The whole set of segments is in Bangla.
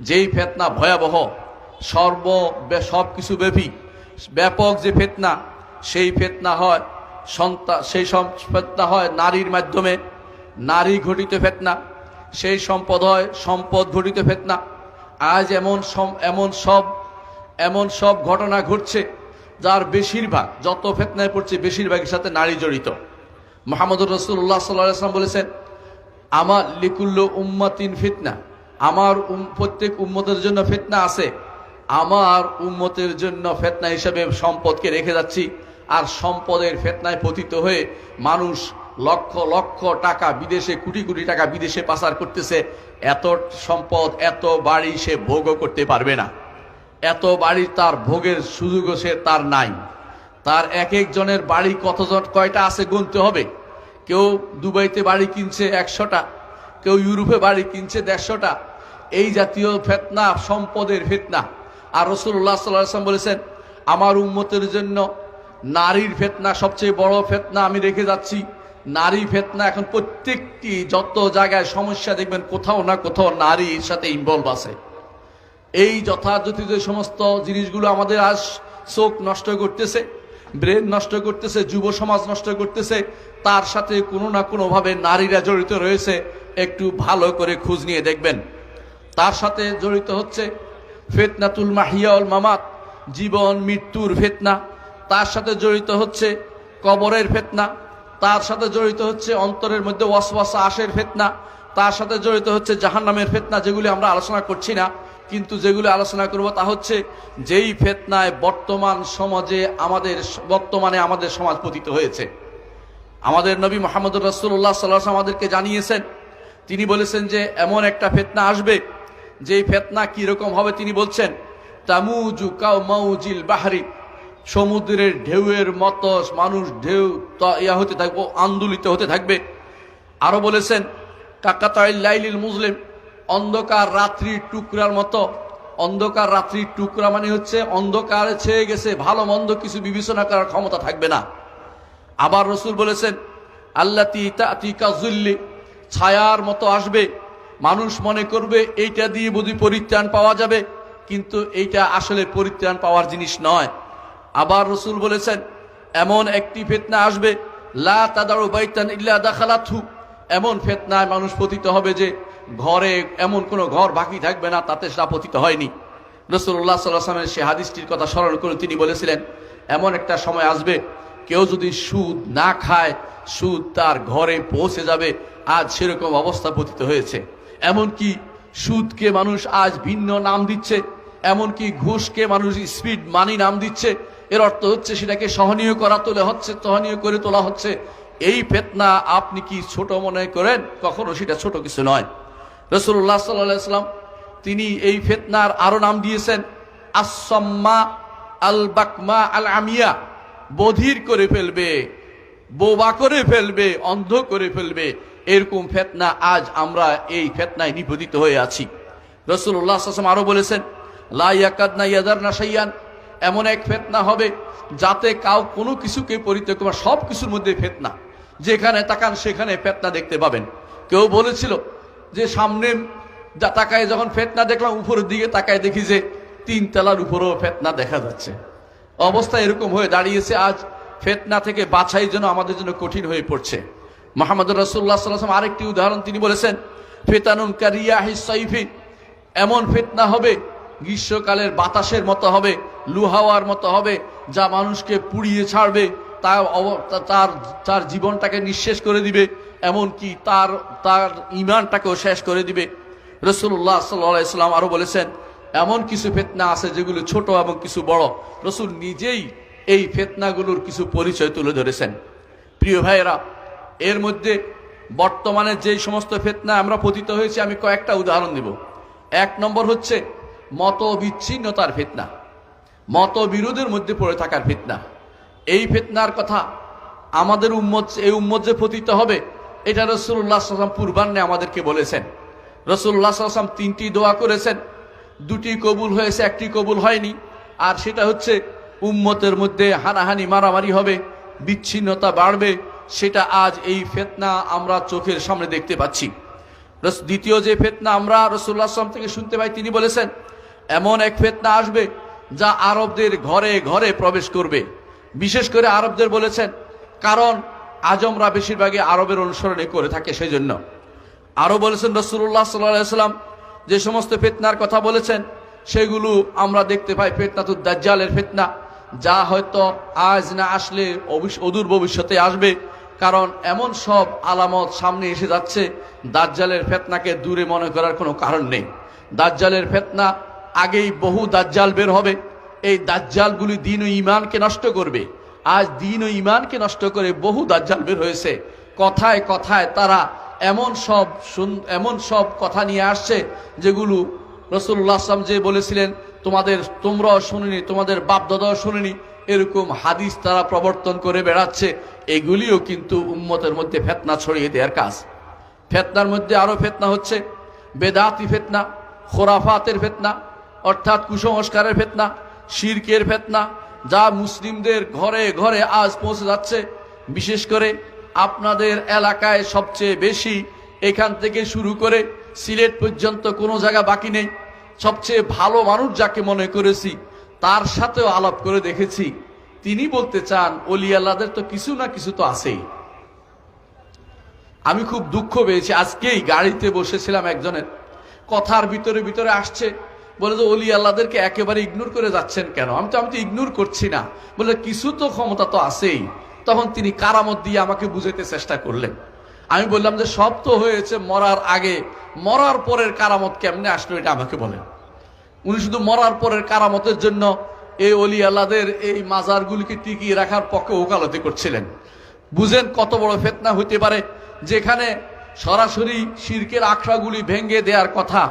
যেই ফেতনা ভয়াবহ, সর্ব সব কিছু ব্যাপী, ব্যাপক যে ফেতনা, সেই ফেতনা হয় সন্তান সেই সব ফেতনা হয় নারীর মাধ্যমে। নারী ঘটিত ফেতনা, সেই সম্পদ হয় সম্পদ ঘটিত ফেতনা। আজ এমন এমন সব এমন সব ঘটনা ঘটছে, যার বেশিরভাগ, যত ফেতনায় পড়ছে, বেশিরভাগের সাথে নারী জড়িত। মোহাম্মদুর রসুল্লাহ সাল্লাম বলেছেন আমার লিকুল্ল উম্মাতিন ফিতনা। আমার প্রত্যেক উম্মতের জন্য ফেতনা আছে। আমার উম্মতের জন্য ফেতনা হিসেবে সম্পদকে রেখে যাচ্ছি। আর সম্পদের ফেতনায় পতিত হয়ে মানুষ লক্ষ লক্ষ টাকা বিদেশে, কোটি কোটি টাকা বিদেশে পাচার করতেছে। এত সম্পদ, এত বাড়ি সে ভোগও করতে পারবে না। এত বাড়ি তার ভোগের সুযোগও সে তার নাই। তার এক একজনের বাড়ি কতজন, কয়টা আছে গুনতে হবে? কেউ দুবাইতে বাড়ি কিনছে একশোটা কেউ ইউরোপে বাড়ি কিনছে দেড়শোটা। এই জাতীয় ফেতনা, সম্পদের ফেতনা। আর রসুল্লাহ সাল্লাম বলেছেন, আমার উম্মতের জন্য নারীর ফেতনা সবচেয়ে বড় ফেতনা আমি রেখে যাচ্ছি। নারী ফেতনা এখন প্রত্যেকটি যত জায়গায় সমস্যা দেখবেন, কোথাও না কোথাও নারীর সাথে ইনভলভ আছে। এই যথাযথ যে সমস্ত জিনিসগুলো আমাদের আজ চোখ নষ্ট করতেছে, ব্রেন নষ্ট করতেছে, যুব সমাজ নষ্ট করতেছে। তার সাথে কোনো না কোনোভাবে নারীরা জড়িত রয়েছে। একটু ভালো করে খোঁজ নিয়ে দেখবেন। তার সাথে জড়িত হচ্ছে ফেতনাতুল মাহিয়াউল মামাত, জীবন, মৃত্যুর ফেতনা। তার সাথে জড়িত হচ্ছে কবরের ফেতনা। তার সাথে জড়িত হচ্ছে অন্তরের মধ্যে ওয়াসওয়াসা আশের ফেতনা। তার সাথে জড়িত হচ্ছে জাহান্নামের ফেতনা যেগুলি আমরা আলোচনা করছি না। কিন্তু যেগুলো আলোচনা করব তা হচ্ছে যেই ফেতনায় বর্তমান সমাজে আমাদের, বর্তমানে আমাদের সমাজ পতিত হয়েছে। আমাদের নবী মোহাম্মদ রসুল্লাহ সাল্লাহ আমাদেরকে জানিয়েছেন তিনি বলেছেন যে, এমন একটা ফেতনা আসবে, যেই ফেতনা কীরকম হবে? তিনি বলছেন, তামুজু কাউ মাউজিল বাহারি, সমুদ্রের ঢেউয়ের মতো মানুষ ঢেউ ইয়া হতে থাকবে আন্দোলিত হতে থাকবে। আরও বলেছেন লাইলিল মুসলিম অন্ধকার রাত্রির টুকরার মতো, অন্ধকার রাত্রির টুকরা মানে হচ্ছে, অন্ধকারে ছেয়ে গেছে, ভালো মন্দ কিছু বিবেচনা করার ক্ষমতা থাকবে না। আবার রসুল বলেছেন আল্লা আল্লাহ জুল্লি ছায়ার মতো আসবে। মানুষ মনে করবে, এইটা দিয়ে বুঝি পরিত্রাণ পাওয়া যাবে। কিন্তু এইটা আসলে পরিত্রাণ পাওয়ার জিনিস নয়। আবার রসুল বলেছেন, এমন একটি ফেতনা আসবে, লা এমন ফেতনায় মানুষ পতিত হবে যে, ঘরে এমন কোনো ঘর বাকি থাকবে না, তাতে সেটা পতিত হয়নি। রসুল্লাহ সাল্লাহামের সে হাদিসটির কথা স্মরণ করে তিনি বলেছিলেন, এমন একটা সময় আসবে, কেউ যদি সুদ না খায়, সুদ তার ঘরে পৌঁছে যাবে আজ সেরকম অবস্থা পতিত হয়েছে। এমনকি সুদকে মানুষ আজ ভিন্ন নাম দিচ্ছে, এমনকি ঘুষকে মানুষ স্পিড মানি নাম দিচ্ছে। এর অর্থ হচ্ছে সেটাকে সহনীয় করা, তোলে হচ্ছে, সহনীয় করে তোলা হচ্ছে। এই ফেতনা আপনি কি ছোট মনে করেন? কখনো সেটা ছোট কিছু নয়। রসুল্লাহ সাল্লাম তিনি এই ফেতনার আরও নাম দিয়েছেন আসম্মা আল বাকমা আল আমিয়া বধির করে ফেলবে, বোবা করে ফেলবে, অন্ধ করে ফেলবে। এরকম ফেতনা আজ আমরা এই ফেতনায় নিপতিত হয়ে আছি। রসুল্লাহ আসলাম আরও বলেছেন লাইয়াকাদনা এমন এক ফেতনা হবে যাতে কাউ কোনো কিছুকে পরিত্যাগ করা সব কিছুর মধ্যে ফেতনা, যেখানে তাকান সেখানে ফেতনা দেখতে পাবেন। কেউ বলেছিল যে সামনে যা তাকায় যখন ফেতনা দেখলাম, উপরের দিকে তাকায় দেখি যে তিন তলার উপরেও ফেতনা দেখা যাচ্ছে। অবস্থা এরকম হয়ে দাঁড়িয়েছে আজ, ফেতনা থেকে বাছাই যেন আমাদের জন্য কঠিন হয়ে পড়ছে। মোহাম্মদ রসুল্লাহ সাল্লাম আরেকটি উদাহরণ, তিনি বলেছেন ফেতানুন কারিয়া হিসাইফি এমন ফেতনা হবে, গ্রীষ্মকালের বাতাসের মতো হবে, লুহাওয়ার মতো হবে, যা মানুষকে পুড়িয়ে ছাড়বে তার তার জীবনটাকে নিঃশেষ করে দিবে, এমনকি তার তার ইমানটাকেও শেষ করে দিবে। রসুল্লাহ সাল্লাহ ইসলাম আরও বলেছেন, এমন কিছু ফেতনা আছে যেগুলো ছোট এবং কিছু বড়। রসুল নিজেই এই ফেতনাগুলোর কিছু পরিচয় তুলে ধরেছেন। প্রিয় ভাইয়েরা এর মধ্যে বর্তমানে যেই সমস্ত ফেতনা আমরা পতিত হয়েছি, আমি কয়েকটা উদাহরণ দিব। এক নম্বর হচ্ছে মত বিচ্ছিন্নতার ফেতনা। মত বিরোধের মধ্যে পড়ে থাকার ফেতনা। এই ফেতনার কথা আমাদের উম্মত, এই উম্মত যে পতিত হবে, এটা রসুল্লাহ সাল্লাম পূর্বান্নে আমাদেরকে বলেছেন। রসুল্লাহ সাল্লাম তিনটি দোয়া করেছেন। দুটি কবুল হয়েছে, একটি কবুল হয়নি। আর সেটা হচ্ছে, উম্মতের মধ্যে হানাহানি, মারামারি হবে, বিচ্ছিন্নতা বাড়বে সেটা আজ এই ফেতনা আমরা চোখের সামনে দেখতে পাচ্ছি। দ্বিতীয় যে ফেতনা আমরা রসুল্লাহ আসলাম থেকে শুনতে পাই, তিনি বলেছেন, এমন এক ফেতনা আসবে যা আরবদের ঘরে ঘরে প্রবেশ করবে। বিশেষ করে আরবদের বলেছেন, কারণ আজমরা বেশিরভাগই আরবের অনুসরণে করে থাকে সেই জন্য আরও বলেছেন রসুল্লাহ সাল্লাম যে সমস্ত ফেতনার কথা বলেছেন, সেগুলো আমরা দেখতে পাই ফেতনাতুর দাজ্জালের ফেতনা, যা হয়তো আজ না আসলে অদূর ভবিষ্যতে আসবে। কারণ এমন সব আলামত সামনে এসে যাচ্ছে, দাজ্জালের ফেতনাকে দূরে মনে করার কোনো কারণ নেই। দাজ্জালের ফেতনা আগেই বহু দাজ্জাল বের হবে। এই দাজ্জালগুলি দিন ও ইমানকে নষ্ট করবে। আজ দিন ও ইমানকে নষ্ট করে বহু দাজ্জাল বের হয়েছে। কথায় কথায় তারা এমন সব এমন সব কথা নিয়ে আসছে, যেগুলো রসুল্লাহ আসলাম যে বলেছিলেন, তোমাদের তোমরাও শুনিনি, তোমাদের বাপ দাদাও শুনিনি এরকম হাদিস তারা প্রবর্তন করে বেড়াচ্ছে, এগুলিও কিন্তু উম্মতের মধ্যে ফেতনা ছড়িয়ে দেওয়ার কাজ। ফেতনার মধ্যে আরও ফেতনা হচ্ছে বেদাতি ফেতনা, খোরাফাতের ফেতনা, অর্থাৎ কুসংস্কারের ফেতনা, শিরকের ফেতনা, যা মুসলিমদের ঘরে ঘরে আজ পৌঁছে যাচ্ছে। বিশেষ করে আপনাদের এলাকায় সবচেয়ে বেশি এখান থেকে শুরু করে সিলেট পর্যন্ত কোনো জায়গা বাকি নেই। সবচেয়ে ভালো মানুষ যাকে মনে করেছি তার সাথেও আলাপ করে দেখেছি। তিনি বলতে চান অলি আল্লাদের তো কিছু না কিছু তো আছেই। আমি খুব দুঃখ পেয়েছি। আজকেই গাড়িতে বসেছিলাম একজনের। কথার ভিতরে ভিতরে আসছে, বলে যে অলি আল্লাহদেরকে একেবারে ইগনোর করে যাচ্ছেন কেন? আমি তো আমি তো ইগনোর করছি না। বলে, কিছু তো ক্ষমতা তো আছেই। তখন তিনি কারামত দিয়ে আমাকে বুঝাতে চেষ্টা করলেন। আমি বললাম যে, সব তো হয়েছে মরার আগে। মরার পরের কারামত কেমনে আসলো এটা আমাকে বলেন। উনি শুধু মরার পরের কারামতের জন্য এই অলি আল্লাদের এই মাজারগুলিকে টিকিয়ে রাখার পক্ষে ওকালতি করছিলেন। বুঝেন কত বড় ফেতনা হইতে পারে যেখানে সরাসরি সিরকের আখড়াগুলি ভেঙে দেওয়ার কথা,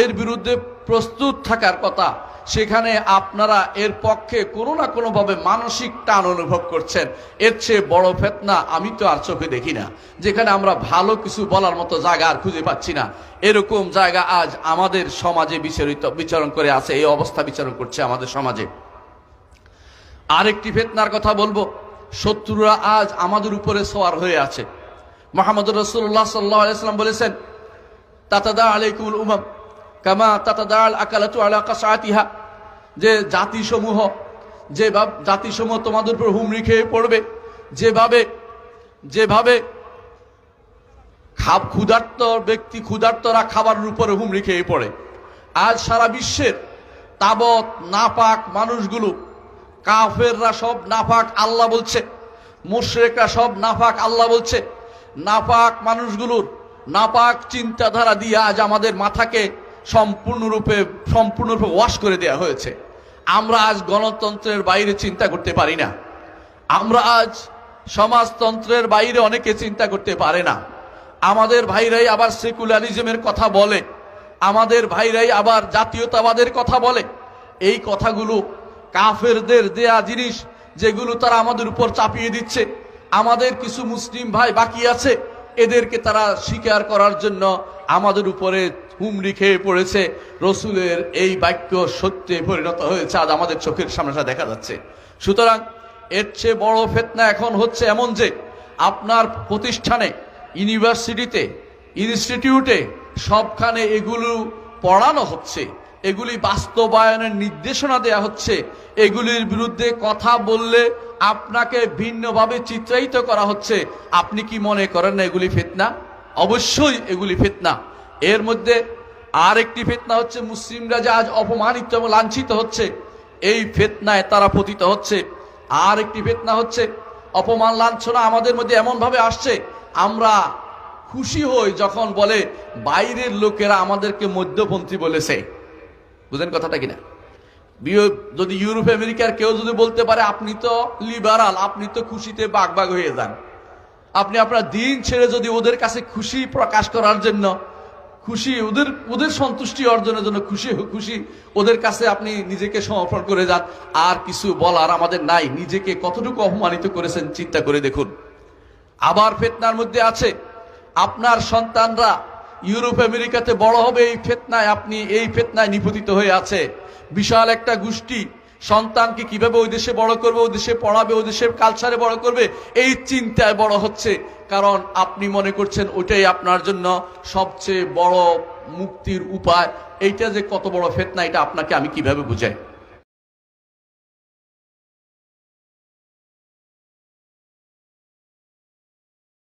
এর বিরুদ্ধে প্রস্তুত থাকার কথা সেখানে আপনারা এর পক্ষে কোনো না কোনোভাবে মানসিক টান অনুভব করছেন। এর চেয়ে বড় ফেতনা আমি তো আর চোখে দেখি না। যেখানে আমরা ভালো কিছু বলার মতো জায়গা আর খুঁজে পাচ্ছি না। এরকম জায়গা আজ আমাদের সমাজে বিচরিত, বিচরণ করে আছে, এই অবস্থা বিচরণ করছে আমাদের সমাজে। আরেকটি ফেতনার কথা বলব, শত্রুরা আজ আমাদের উপরে সোয়ার হয়ে আছে। মোহাম্মদ রসুল্লাহ সাল্লাম বলেছেন, তাতাদা আলাইকুল উমাম। কামা তাতাদা আল আকালাতু আলা কাসাতিহা যে জাতিসমূহ যে জাতিসমূহ তোমাদের উপর হুমড়ি খেয়ে পড়বে, যেভাবে যেভাবে খাব ক্ষুধার্ত ব্যক্তি ক্ষুধার্তরা খাবারের উপরে হুমড়ি খেয়ে পড়ে। আজ সারা বিশ্বের তাবৎ, নাপাক মানুষগুলো, কাফেররা সব নাপাক আল্লাহ বলছে, মুশরেকরা সব নাপাক আল্লাহ বলছে। নাপাক মানুষগুলোর নাপাক চিন্তাধারা দিয়ে আজ আমাদের মাথাকে সম্পূর্ণরূপে সম্পূর্ণরূপে ওয়াশ করে দেওয়া হয়েছে। আমরা আজ গণতন্ত্রের বাইরে চিন্তা করতে পারি না। আমরা আজ সমাজতন্ত্রের বাইরে অনেকে চিন্তা করতে পারে না। আমাদের ভাইরাই আবার সেকুলারিজমের কথা বলে। আমাদের ভাইরাই আবার জাতীয়তাবাদের কথা বলে। এই কথাগুলো কাফেরদের দেয়া জিনিস যেগুলো তারা আমাদের উপর চাপিয়ে দিচ্ছে। আমাদের কিছু মুসলিম ভাই বাকি আছে। এদেরকে তারা স্বীকার করার জন্য আমাদের উপরে হুমড়ি খেয়ে পড়েছে। রসুলের এই বাক্য সত্যে পরিণত হয়েছে। আজ আমাদের চোখের সামনে দেখা যাচ্ছে। সুতরাং এর চেয়ে বড় ফেতনা এখন হচ্ছে এমন যে, আপনার প্রতিষ্ঠানে, ইউনিভার্সিটিতে, ইনস্টিটিউটে সবখানে এগুলো পড়ানো হচ্ছে। এগুলি বাস্তবায়নের নির্দেশনা দেয়া হচ্ছে। এগুলির বিরুদ্ধে কথা বললে আপনাকে ভিন্নভাবে চিত্রায়িত করা হচ্ছে। আপনি কি মনে করেন না এগুলি ফিতনা? অবশ্যই এগুলি ফিতনা। এর মধ্যে আর একটি ফিতনা হচ্ছে, মুসলিমরা যে আজ অপমানিত এবং লাঞ্ছিত হচ্ছে, এই ফেতনায় তারা পতিত হচ্ছে। আর একটি ফেতনা হচ্ছে, অপমান লাঞ্ছনা আমাদের মধ্যে এমন ভাবে আসছে, আমরা খুশি হই যখন বলে, বাইরের লোকেরা আমাদেরকে মধ্যপন্থী বলেছে। বুঝেন কথাটা কিনা? যদি ইউরোপ, আমেরিকার কেউ যদি বলতে পারে, আপনি তো লিবারাল আপনি তো খুশিতে বাগ বাগ হয়ে যান। আপনি আপনার দিন ছেড়ে যদি ওদের কাছে খুশি প্রকাশ করার জন্য খুশি, ওদের ওদের সন্তুষ্টি অর্জনের জন্য খুশি খুশি। ওদের কাছে আপনি নিজেকে সমর্পণ করে যান। আর কিছু বলার আমাদের নাই। নিজেকে কতটুকু অপমানিত করেছেন, চিন্তা করে দেখুন। আবার ফেতনার মধ্যে আছে। আপনার সন্তানরা ইউরোপ, আমেরিকাতে বড় হবে এই ফেতনায়। আপনি এই ফেতনায় নিপতিত হয়ে আছে। বিশাল একটা গোষ্ঠী। সন্তানকে কীভাবে ওই দেশে বড় করবে, ওই দেশে পড়াবে, ওই দেশের কালচারে বড় করবে, এই চিন্তায় বড় হচ্ছে। কারণ আপনি মনে করছেন ওইটাই আপনার জন্য সবচেয়ে বড় মুক্তির উপায়। এইটা যে কত বড় ফেতনা, এটা আপনাকে আমি কীভাবে বুঝাই?